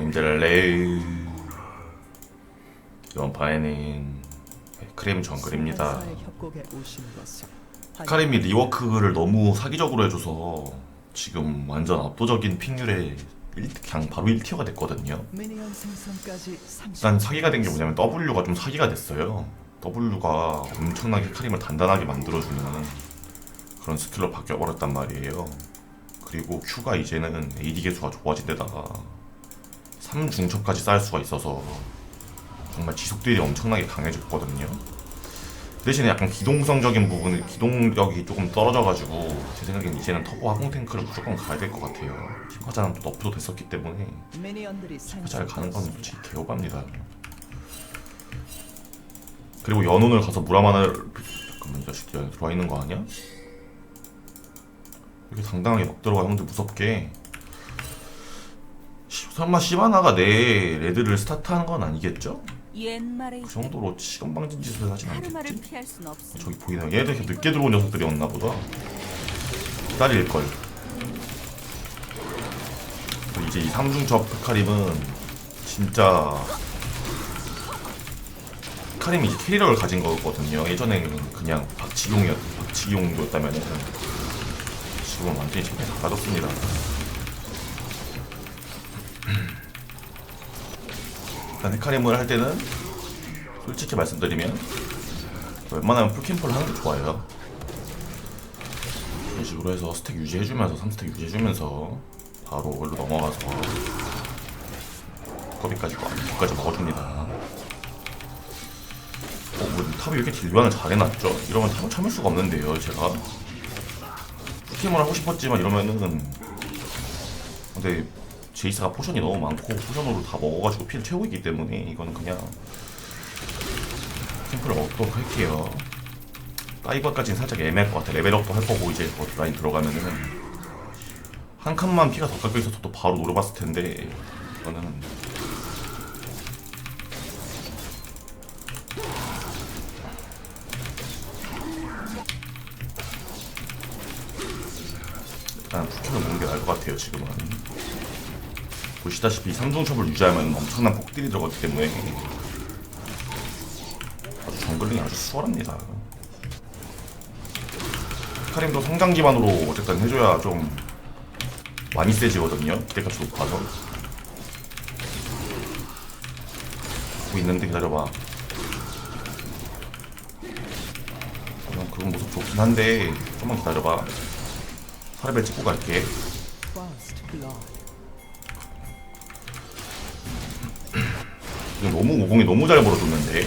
인젤레이 이번 판에는 크림 정글입니다. 카림이 리워크를 너무 사기적으로 해줘서 지금 완전 압도적인 픽률에 1, 그냥 바로 1티어가 됐거든요. 미니언 생성까지 30. 일단 사기가 된 게 뭐냐면 W가 좀 사기가 됐어요. W가 엄청나게 카림을 단단하게 만들어주는 그런 스킬로 바뀌어버렸단 말이에요. 그리고 Q가 이제는 AD 개수가 좋아진 데다가 3중첩까지 쌓을 수가 있어서 정말 지속딜이 엄청나게 강해졌거든요 대신에 약간 기동성적인 부분은 기동력이 조금 떨어져가지고 제 생각엔 이제는 터보 항공 탱크를 무조건 가야 될 것 같아요 팀화자는 또 너프도 됐었기 때문에 잘 가는 건 솔직히 개오바입니다. 그리고 연운을 가서 무라마나를 잠깐만 이 자식 들어와 있는 거 아니야? 이렇게 당당하게 막 들어가 형들 무섭게 시- 설마 시바나가 내 레드를 스타트하는 건 아니겠죠? 옛말에 그 정도로 시건방진 짓을 하진 하루말을 않겠지? 피할 순 없어. 저기 보이네요 얘들 이렇게 늦게 들어온 녀석들이었나 보다 기다릴걸 이제 이 삼중첩 페카림은 진짜 페카림이 이제 캐리어를 가진 거거든요 예전에는 그냥 박치용이었 박치용도였다면은 지금은 완전히 책에 다 가졌습니다 일단 헤카림을 할 때는 솔직히 말씀드리면 웬만하면 풀캠프를 하는 게 좋아요. 이런 식으로 해서 스택 유지해주면서 3스택 유지해주면서 바로 올로 넘어가서 거기까지 거기까지 먹어줍니다. 어, 뭐 탑이 이렇게 딜반을 잘 해놨죠? 이러면 탑을 참을 수가 없는데요, 제가. 풀캠을 하고 싶었지만 이러면은 근데 제이스가 포션이 너무 많고 포션으로 다 먹어가지고 피를 채우고 있기 때문에 이거는 그냥 캠프를 먹도록 할게요. 다이버까지는 살짝 애매할 것 같아. 레벨업도 할 거고 이제 뭐 라인 들어가면은 한 칸만 피가 더 깎여 있어서 또 바로 노려봤을 텐데 이거는 일단 풀킬을 먹는 게 나을 것 같아요 지금은 보시다시피 삼중첩을 유지하면 엄청난 폭딜이 들어가기 때문에 아주 정글링이 아주 수월합니다. 카림도 성장 기반으로 어쨌든 해줘야 좀 많이 세지거든요. 기대값이 높아서. 하고 있는데 기다려봐. 그냥 그런 모습 좋긴 한데 좀만 기다려봐. 사례벨 찍고 갈게. 지금 너무 오공이 너무 잘 벌어줬는데.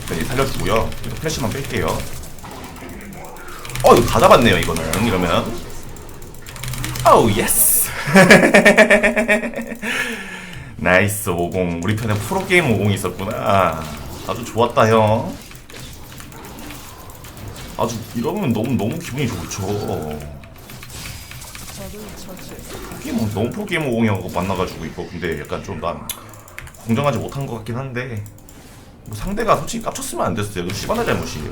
일단 얘 살려주고요. 이거 플래시만 뺄게요. 어, 이거 다 잡았네요, 이거는. 이러면. 어우, 예스! 나이스, 50. 우리 편에 프로게임 50이 있었구나. 아주 좋았다, 형. 아주, 이러면 너무, 너무 기분이 좋죠. 처치했어. 프로게이머 너무 공이하고 만나가지고 이거 근데 약간 좀 난 공정하지 못한 것 같긴 한데 뭐 상대가 솔직히 깝쳤으면 안 됐어요. 이거 시바나 잘못이에요.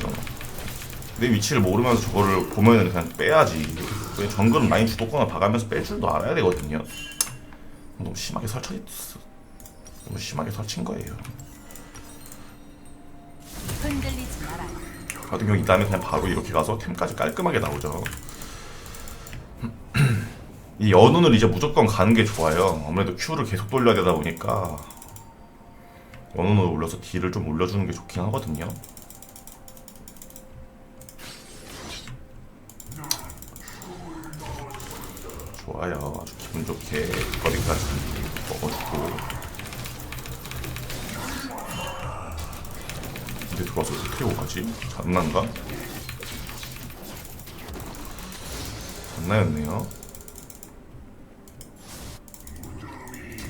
내 위치를 모르면서 저거를 보면은 그냥 빼야지. 그냥 정글은 많이 주도권을 봐가면서 뺄 줄도 알아야 되거든요. 너무 심하게 설치했어. 너무 심하게 설친 거예요. 흔들리지 마라. 같은 경우 이 다음에 그냥 바로 이렇게 가서 템까지 깔끔하게 나오죠. 이 연운을 이제 무조건 가는 게 좋아요. 아무래도 Q를 계속 돌려야 되다 보니까 연운을 올려서 딜을 좀 올려주는 게 좋긴 하거든요. 좋아요. 아주 기분 좋게 거리까지 먹어주고. 근데 들어와서 어떻게 오고 가지? 장난가? 장난이었네요.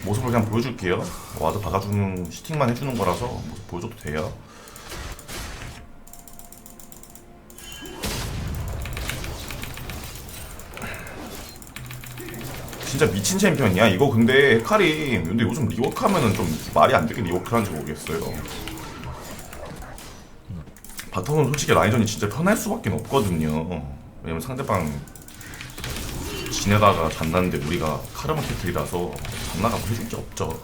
모습을 그냥 보여줄게요. 와드 박아주는 시팅만 해주는 거라서 모습 보여줘도 돼요. 진짜 미친 챔피언이야. 이거 근데 헤카림 근데 요즘 리워크 하면은 좀 말이 안 되게 리워크 하는지 모르겠어요. 바텀은 솔직히 라인전이 진짜 편할 수밖에 없거든요. 왜냐면 상대방 지내다가 잤는데 우리가 카르마 캐틀이라서 잔나가 뭐 해줄 게 없죠.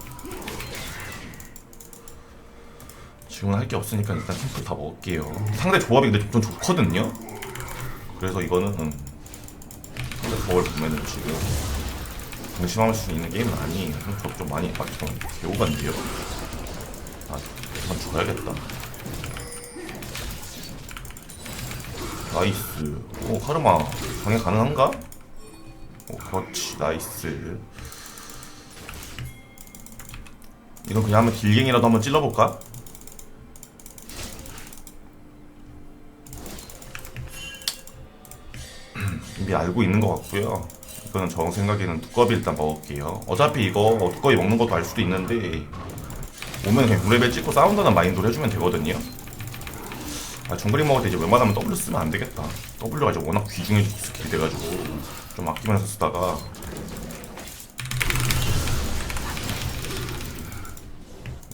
지금은 할 게 없으니까 일단 캠프 다 먹을게요. 상대 조합이 근데 좀 좋거든요. 그래서 이거는 상대 조합을 보면은 지금 방심할 수 있는 게임은 아니에요. 저좀 많이 막좀 개오반데요. 아, 그만 죽어야겠다. 나이스. 오, 카르마. 방해 가능한가? 오, 그렇지. 나이스. 이건 그냥 한번 딜갱이라도 한번 찔러볼까? 이미 알고 있는 것 같고요. 이거는 저 생각에는 두꺼비 일단 먹을게요. 어차피 이거 두꺼비 먹는 것도 알 수도 있는데 오면 그냥 6레벨 찍고 싸운다는 마인드로 해주면 되거든요. 아, 정글링 먹을 때 이제 웬만하면 W 쓰면 안 되겠다. W가 이제 워낙 귀중해 스킬이 돼가지고 좀 아끼면서 쓰다가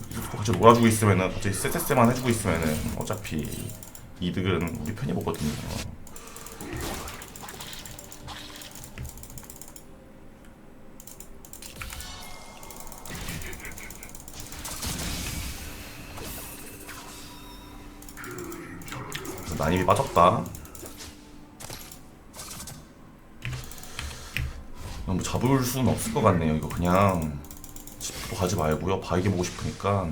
계속 같이 놀아주고 있으면은 갑자기 쎄쎄쎄만 해주고 있으면은 어차피 이득은 우리 편이 보거든요. 난입이 빠졌다. 너무 잡을 수는 없을 것 같네요. 이거 그냥 집도 가지 말고요. 바이게 보고 싶으니까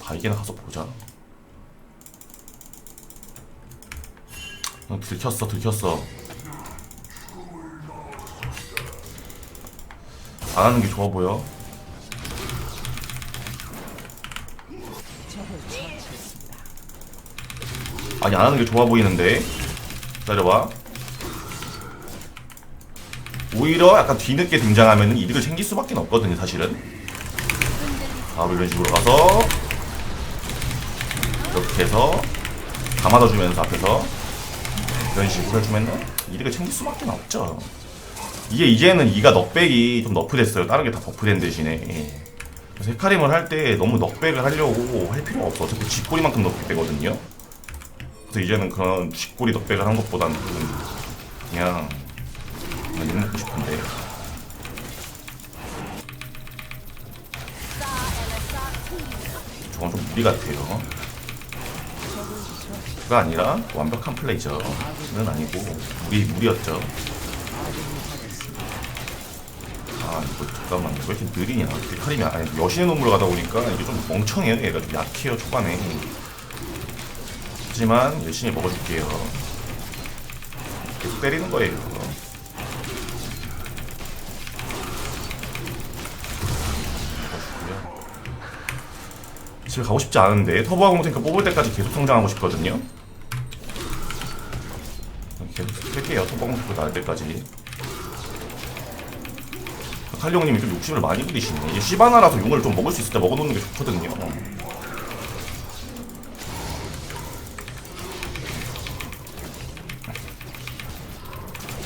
바이게나 가서 보자. 어, 들켰어, 들켰어. 안 하는 게 좋아 보여. 아니 안 하는 게 좋아 보이는데 기다려봐 오히려 약간 뒤늦게 등장하면 이득을 챙길 수밖에 없거든요 사실은. 바로 이런 식으로 가서 이렇게 해서 감아줘주면서 앞에서 이런 식으로 해주면 이득을 챙길 수밖에 없죠. 이게 이제는 이가 넉백이 좀 너프됐어요. 다른 게 다 버프된 대신에. 그래서 헤카림을 할 때 너무 넉백을 하려고 할 필요가 없어. 어차피 쥐꼬리만큼 넉백되거든요. 그래서 이제는 그런 쥐꼬리 덕백을 한 것보다는 그냥 먹고 싶은데 저건 좀 무리 같아요. 그가 아니라 완벽한 플레이죠 는 아니고 무리, 무리였죠. 아 이거 잠깐만 왜 이렇게 느리냐. 이렇게 카림이 아니 여신의 눈물 가다 보니까 이게 좀 멍청해요. 얘가 좀 약해요 초반에. 하지만 열심히 먹어줄게요. 계속 때리는 거예요. 집에 가고 싶지 않은데 터보하고 탱크 뽑을 때까지 계속 성장하고 싶거든요. 계속 할게요. 터보하고 탱크 나올 때까지. 칼령님이 좀 욕심을 많이 부리시네. 이게 시바나라서 용을 좀 먹을 수 있을 때 먹어놓는 게 좋거든요.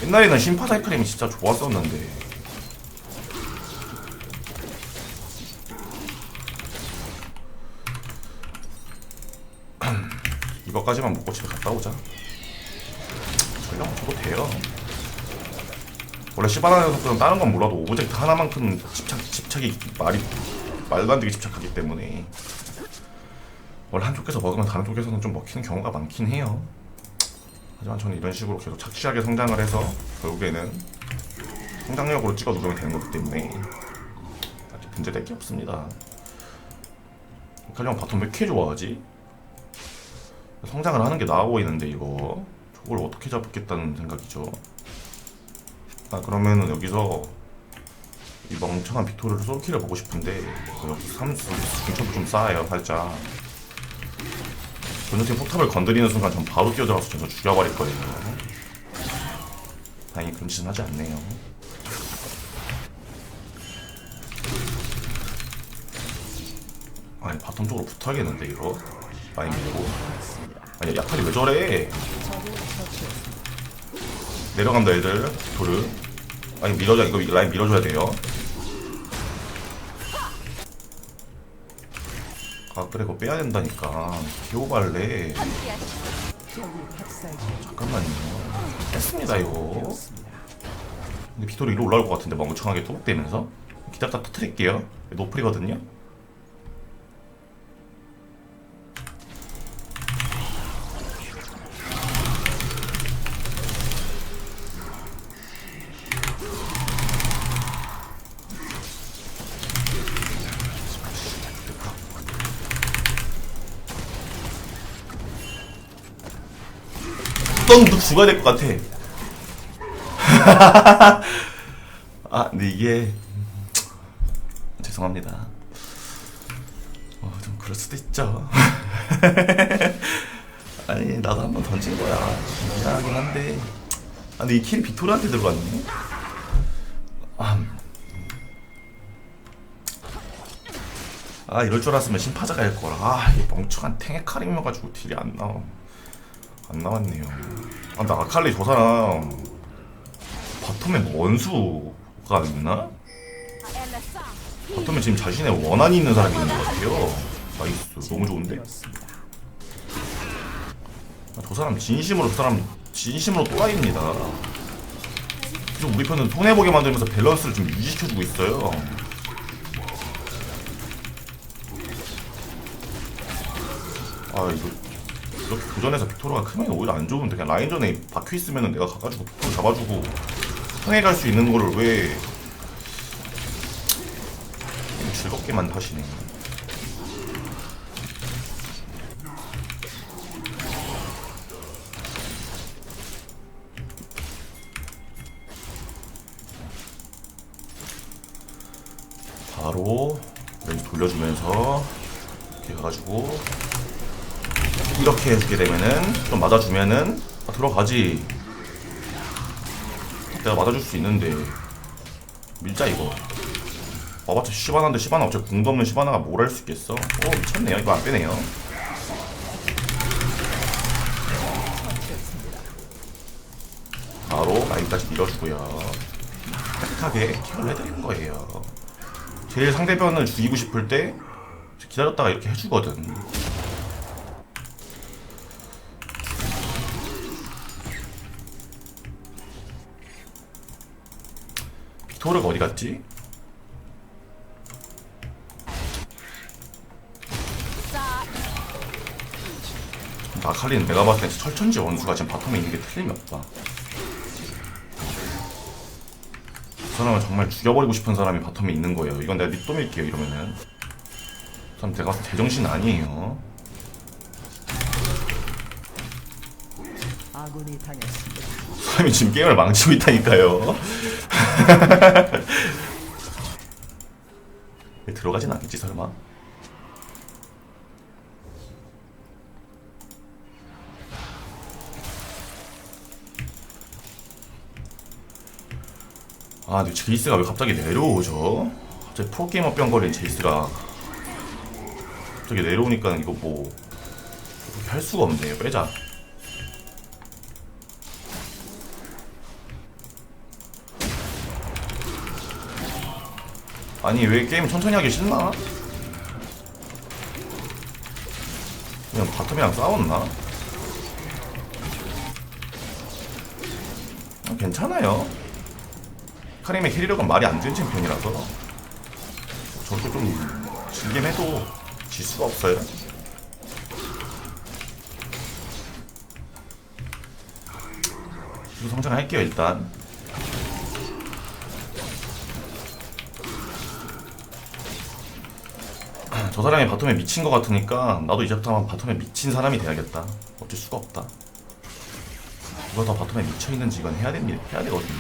옛날에는 심파 사이클림이 진짜 좋았었는데 이거까지만 먹고 집에 갔다 오자 전략 줘도 돼요 원래 시바나 녀석들은 다른 건 몰라도 오브젝트 하나만큼 집착, 집착이 말이 말도 안 되게 집착하기 때문에 원래 한쪽에서 먹으면 다른 쪽에서는 좀 먹히는 경우가 많긴 해요 하지만 저는 이런 식으로 계속 착실하게 성장을 해서 결국에는 성장력으로 찍어 누르면 되는 거기 때문에 아직 문제될 게 없습니다. 칼령 바텀 왜 이렇게 좋아하지? 성장을 하는 게 나아 보이는데 이거 저걸 어떻게 잡겠다는 생각이죠. 아 그러면은 여기서 이 멍청한 빅토르를 솔킬을 보고 싶은데 여기 삼수 중첩을 좀 쌓아요 살짝. 전투팀 폭탑을 건드리는 순간 전 바로 뛰어들어서 전부 죽여버릴 거예요. 다행히 그런 짓은 하지 않네요. 아니 바텀 쪽으로 붙어야겠는데 이거 라인 밀고 아니 약탈이 왜 저래. 내려간다 애들. 도르. 아니 밀어줘. 이거 라인 밀어줘야 돼요. 아 그래. 그거 빼야 된다니까. 중 잠깐만요. 했습니다 이거. 근데 빅토르 위로 올라올 것 같은데 멍청하게 토복되면서? 기다렸다 터트릴게요. 노플이거든요 죽어야 될것 같아 아, 근데 이게 음, 죄송합니다. 어, 좀 그럴 수도 있죠. 아니, 나도 한번 던진 거야. 미안하긴 한데. 아, 근데 이 킬이 빅토르한테 들어갔네. 아, 아 이럴 줄 알았으면 심파자가 할 거라. 아, 이 멍청한 탱에 카림이어 가지고 딜이 안 나와. 안 나왔네요. 아, 나 아칼리 저 사람 바텀에 뭐 원수가 있나? 바텀에 지금 자신의 원한이 있는 사람이 있는 것 같아요. 나이스, 너무 좋은데? 아, 저 사람 진심으로 저 사람 진심으로 또라이입니다. 계속 우리 편은 손해 보게 만들면서 밸런스를 좀 유지시켜주고 있어요. 아 이거 이렇게 교전에서 빅토르가 크면 오히려 안 좋은데 그냥 라인전에 박혀 있으면은 내가 가가지고 빅토르 잡아주고 편해 갈 수 있는 거를 왜 즐겁게만 하시네. 바로 돌려주면서 이렇게 가가지고 이렇게 해주게 되면은 좀 맞아주면은 아, 들어가지. 내가 맞아줄 수 있는데. 밀자 이거. 와봤자 시바나인데 시바나 어차피 궁도 없는 시바나가 뭘 할 수 있겠어? 어 미쳤네요. 이거 안 빼네요. 바로 라인까지 밀어주고요. 깨끗하게 킬을 해드리는 거예요. 제일 상대편을 죽이고 싶을 때 기다렸다가 이렇게 해주거든 어디 갔지? 아칼리는 내가 봤을 때 철천지 원수가 지금 바텀에 있는 게 틀림이 없다. 그 사람은 정말 죽여버리고 싶은 사람이 바텀에 있는 거예요. 이건 내가 립도 밀게요, 이러면은. 그 사람 내가 봤을 때 제정신 아니에요. 사람이 지금 게임을 망치고 있다니까요. 들어가진 않겠지, 설마? 아, 근데 제이스가 왜 갑자기 내려오죠? 갑자기 프로게이머 병거린 제이스가 갑자기 내려오니까 이거 뭐 어떻게 할 수가 없네요. 빼자. 아니 왜 게임 천천히 하기 싫나? 그냥 바텀이랑 싸웠나? 아, 괜찮아요. 카림의 캐리력은 말이 안 되는 챔피언이라서 저렇게 좀 즐김 해도 질 수가 없어요. 이거 성장할게요 일단. 저 사람이 바텀에 미친 것 같으니까 나도 이제부터 바텀에 미친 사람이 돼야겠다. 어쩔 수가 없다. 누가 더 바텀에 미쳐 있는지 이건 해야 됩니다. 해야 되거든요.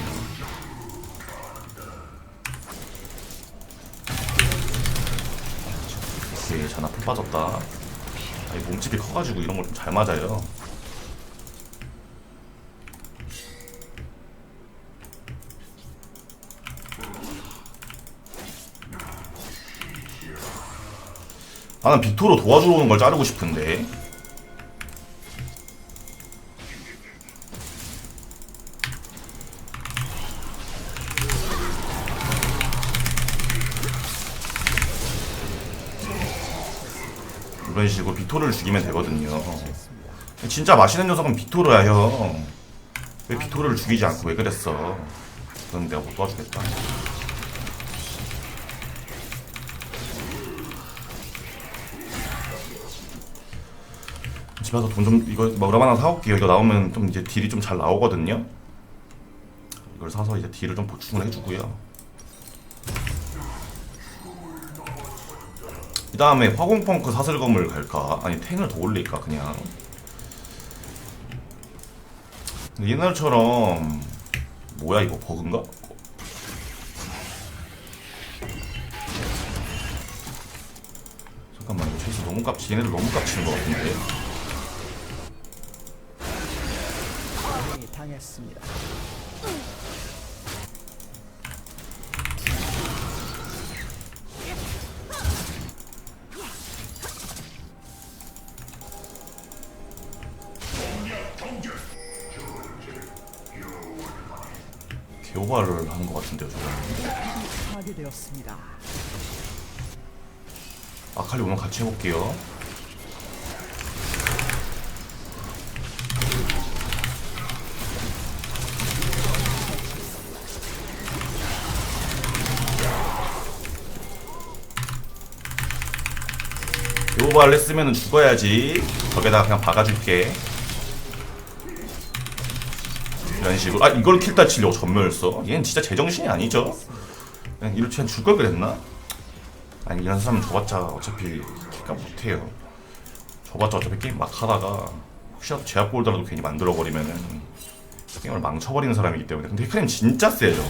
오케이, 전화 풀 빠졌다. 아니, 몸집이 커가지고 이런 걸 좀 잘 맞아요. 나는 빅토로 도와주러 오는 걸 자르고 싶은데 이런 식으로 빅토르를 죽이면 되거든요 진짜 맛있는 녀석은 빅토르야 형왜 빅토르를 죽이지 않고 왜 그랬어? 내가 못 도와주겠다. 집에 가서 돈 좀 이거 뭐라 하나 사올게요. 이거 나오면 좀 이제 딜이 좀 잘 나오거든요. 이걸 사서 이제 딜을 좀 보충을 해주고요. 이 다음에 화공펑크 사슬검을 갈까? 아니 탱을 더 올릴까 그냥? 옛날처럼 뭐야 이거 버그인가? 잠깐만 이거 체이스 너무 깝치 얘네들 너무 깝치는 것 같은데 당했습니다. 개오바를 하는 것 같은데요 저거 파괴되었습니다. 아칼리 오늘 같이 해볼게요 개오바를 했으면 죽어야지. 벽에다가 그냥 박아줄게. 이런 식으로. 아 이걸 킬다 치려고 전멸 써? 얘는 진짜 제정신이 아니죠? 그냥 이렇게 그냥 줄걸 그랬나? 아니 이런 사람은 줘봤자 어차피 킬값 못해요. 줘봤자 어차피 게임 막 하다가 혹시라도 제약 골드라도 괜히 만들어버리면은 게임을 망쳐버리는 사람이기 때문에. 근데 헤카림 진짜 세죠?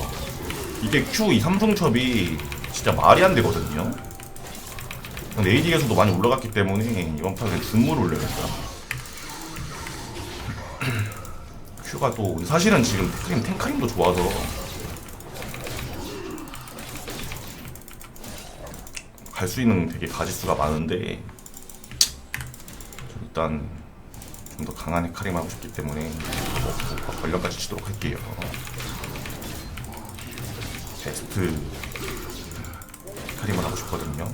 이게 Q 이 삼중첩이 진짜 말이 안 되거든요 AD에서도 많이 올라갔기 때문에 이번 판은 준물 올려야겠다 Q가 또 사실은 지금 헤카림 탱카림도 좋아서 갈 수 있는 되게 가지수가 많은데 좀 일단 좀 더 강한 헤카림 하고 싶기 때문에 뭐, 권력까지 치도록 할게요. 베스트 헤카림을 하고 싶거든요.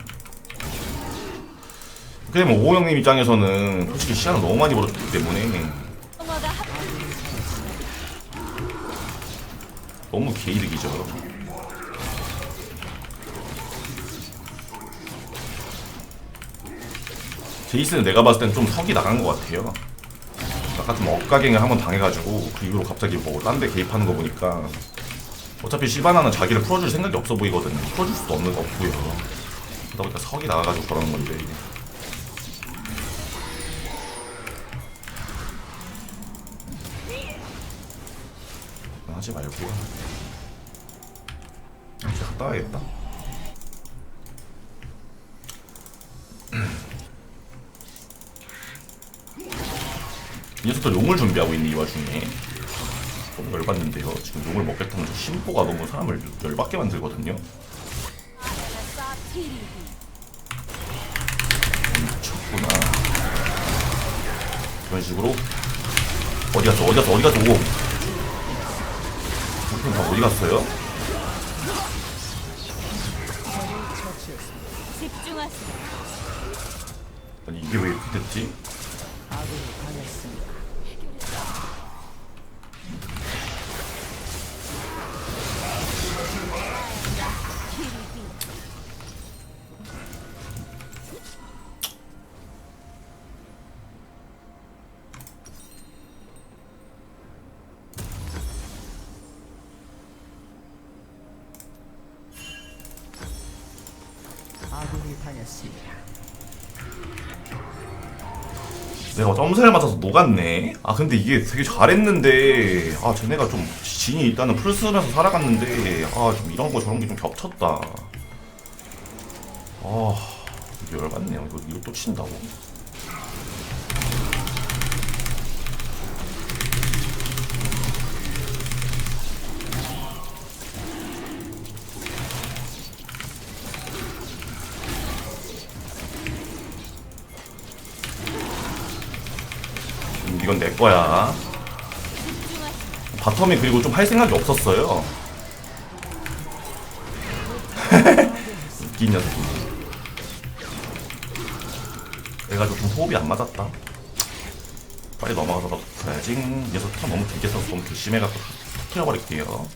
그게 뭐 오호영님 입장에서는 솔직히 시간을 너무 많이 벌어줬기 때문에 너무 개이득이죠. 제이스는 내가 봤을 땐좀 석이 나간 것 같아요. 아까 좀 억가갱을 한번 당해가지고 그 이후로 갑자기 뭐 딴 데 개입하는 거 보니까 어차피 시바나는 자기를 풀어줄 생각이 없어 보이거든요. 풀어줄 수도 없는 거 없고요. 그러다 보니까 석이 나가가지고 그러는 건데. 하지 말고요. 이제 갔다 와야겠다. 이 녀석들 용을 준비하고 있는 이 와중에 너무 열받는데요. 지금 용을 먹겠다는 저 심보가 너무 사람을 열받게 만들거든요. 미쳤구나. 이런 식으로 어디 갔어? 어디 갔어? 어디 갔어? 오. 다 어디 갔어요? 아니 이게 왜 이렇게 됐지? 녹았네. 아 근데 이게 되게 잘했는데 아 쟤네가 좀 진이 일단은 풀 쓰면서 살아갔는데 아 좀 이런 거 저런 게 좀 겹쳤다. 아 열받네요. 이거 이거 또 친다고. 거야. 바텀이 그리고 좀 할 생각이 없었어요. 웃긴 녀석이네. 그래가지고 좀 호흡이 안 맞았다. 빨리 넘어가서 넣어야지 녀석 턴 너무 길게 써서 너무 괘씸해갖고 터트려버릴게요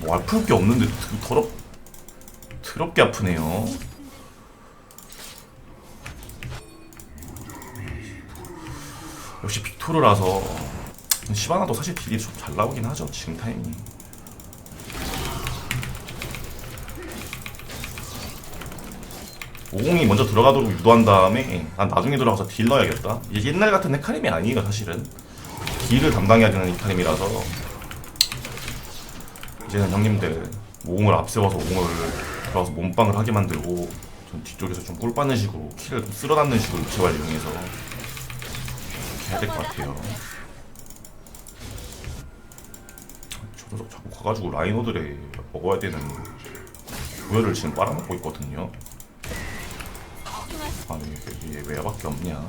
뭐 아플 게 없는데 드- 더럽 더럽게 아프네요. 역시 빅토르라서 시바나도 사실 딜이 좀 잘 나오긴 하죠 지금 타이밍이. 오공이 먼저 들어가도록 유도한 다음에 난 나중에 들어가서 딜 넣어야겠다. 옛날 같은 헤카림이 아니에요 사실은. 딜을 담당해야 되는 헤카림이라서 이제는 형님들 오공을 앞세워서 오공을 들어가서 몸빵을 하게 만들고 전 뒤쪽에서 좀 꿀 빠는 식으로 킬을 좀 쓸어 담는 식으로 유채발 이용해서 이렇게 해야 될 것 같아요. 저도 자꾸 가가지고 라이너들의 먹어야 되는 구열을 지금 빨아먹고 있거든요. 아니 이게 왜 얘밖에 없냐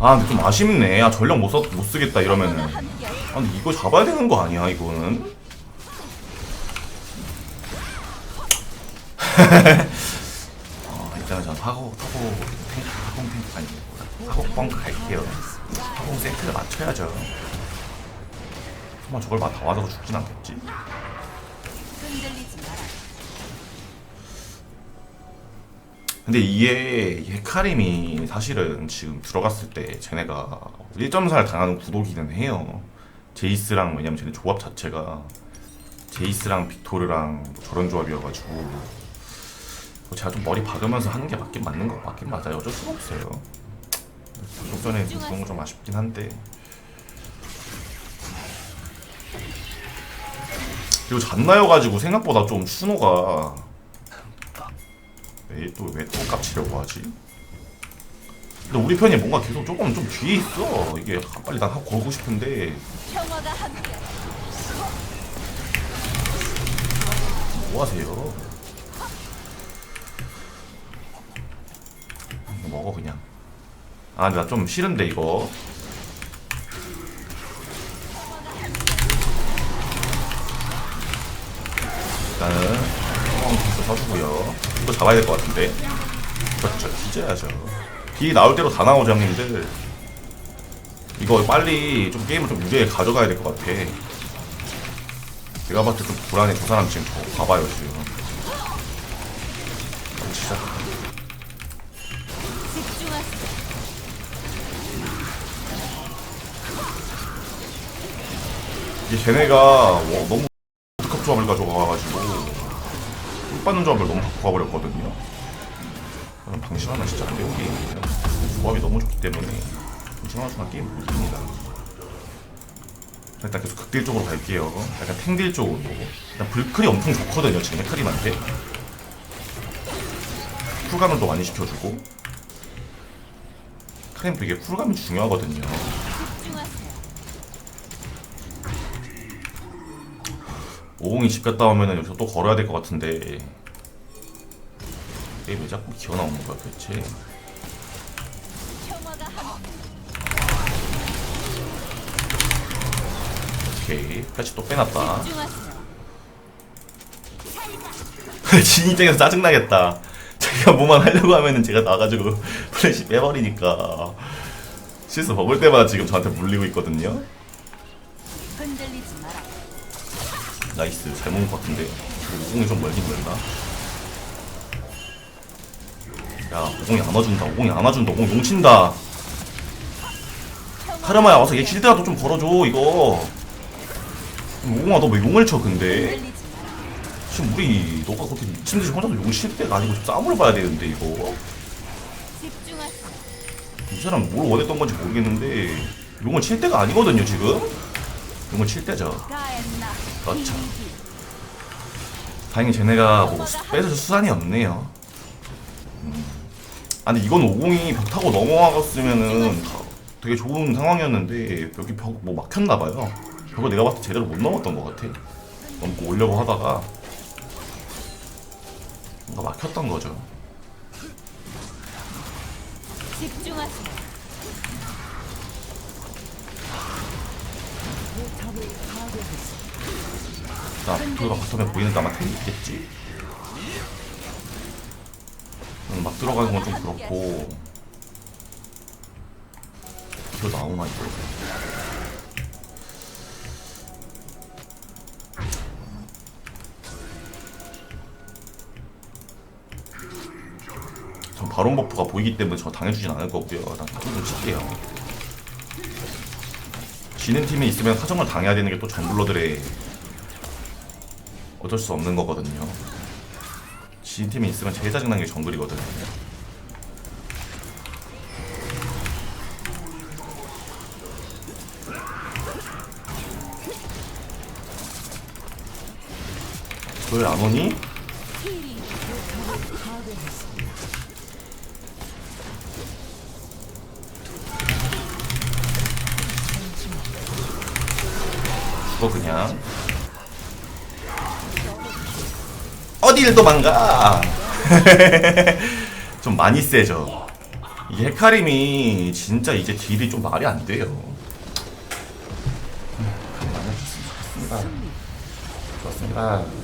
아 근데 좀 아쉽네. 아 전력 못, 써, 못 쓰겠다 이러면은. 함께 아니 이거 잡아야 되는 거 아니야 이거는? 어, 일단은 전 하고 타고 탱크 하공 탱크 아니 하고 뻥 갈게요. 하공 세트를 맞춰야죠. 설마 저걸 막다 맞아서 죽진 않겠지. 흔들리지 근데 이게 이 헤카림이 사실은 지금 들어갔을 때 쟤네가 1.4를 당하는 구도기는 해요. 제이스랑 왜냐면 쟤네 조합 자체가 제이스랑 빅토르랑 뭐 저런 조합이어가지고 뭐 제가 좀 머리 박으면서 하는 게 맞긴 맞는 거 맞긴 맞아요. 어쩔 수가 없어요. 좀 전에 그런 거좀 아쉽긴 한데 그리고 잔나여가지고 생각보다 좀 추노가 왜또왜 또 깝치려고 하지? 근데 우리 편이 뭔가 계속 조금 좀 뒤에 있어. 이게 빨리 난 하고 걸고 싶은데. 뭐 하세요? 먹어 그냥. 아 나 좀 싫은데 이거. 일단은 어, 좀 써주고요. 이거 잡아야 될 것 같은데. 그렇죠, 뒤져야죠. 비 나올 대로 다 나오죠 형님들. 이거 빨리 좀 게임을 좀 유리하게 가져가야 될 것 같아. 내가 봤을 때 좀 불안해. 저 사람 지금 저 봐봐요 지금. 어, 진짜. 이게 걔네가 와, 너무 급 조합을 가져가가지고 꿀 받는 조합을 너무 갖고 가버렸거든요. 그럼 방심하면 진짜 안 되는 게임이에요. 조합이 너무 좋기 때문에 방심하면 게임 못 이깁니다. 일단 계속 극딜 쪽으로 갈게요. 약간 탱딜 쪽으로. 일단 불클이 엄청 좋거든요. 지금 헤카림한테. 쿨감을 또 많이 시켜주고. 크림도 이게 쿨감이 중요하거든요. 오공이 집 갔다 오면은 여기서 또 걸어야 될 것 같은데. 왜 자꾸 기어 나오는 거야 도대체. 오케이. 패치 또 빼놨다. 집중하세요. 진 입장에서 짜증나겠다. 제가 뭐만 하려고 하면은 제가 나가지고 플래시 빼버리니까. 실수 먹을 때마다 지금 저한테 물리고 있거든요 나이스. 잘 먹은 것 같은데. 오공이 좀 멀긴 멀다. 야 오공이 안 와준다. 오공이 안 와준다. 오공 용친다. 카르마야 와서 얘 실드라도 좀 걸어줘 이거. 오공아 너 왜 용을 쳐 근데. 지금 우리 너가 그렇게 미친 듯이 혼자서 용칠 때가 아니고 좀 싸움을 봐야 되는데 이거. 이 사람 뭘 원했던 건지 모르겠는데 용을 칠 때가 아니거든요 지금? 용을 칠 때죠. 그렇죠. 다행히 쟤네가 뭐 빼서 수산이 없네요 음. 아 근데 이건 50이 벽 타고 넘어갔으면은 다- 되게 좋은 상황이었는데 여기 벽 뭐 막혔나봐요 벽을 내가 봤을 때 제대로 못 넘었던 것 같아 넘고 오려고 하다가 뭔가 막혔던 거죠 집중하세요. 포탑을 파괴했습니다. 나 빅토르가 바텀에 보이는데 아마 템이 있겠지? 음, 막 들어가는 건 좀 그렇고. 이거 나오나 이거? 전 바론 버프가 보이기 때문에 저 당해주진 않을 거고요. 난좀 칠게요. 지는 팀에 있으면 사정을 당해야 되는 게또 정글러들의 어쩔 수 없는 거거든요. 지인 팀에 있으면 제일 짜증나는 게 정글이거든. 왜 안 오니? 죽어 그냥. 어디를 도망가? 좀 많이 세죠. 이게 헤카림이 진짜 이제 딜이 좀 말이 안 돼요. 많이 해줬으면 좋겠습니다. 좋았습니다.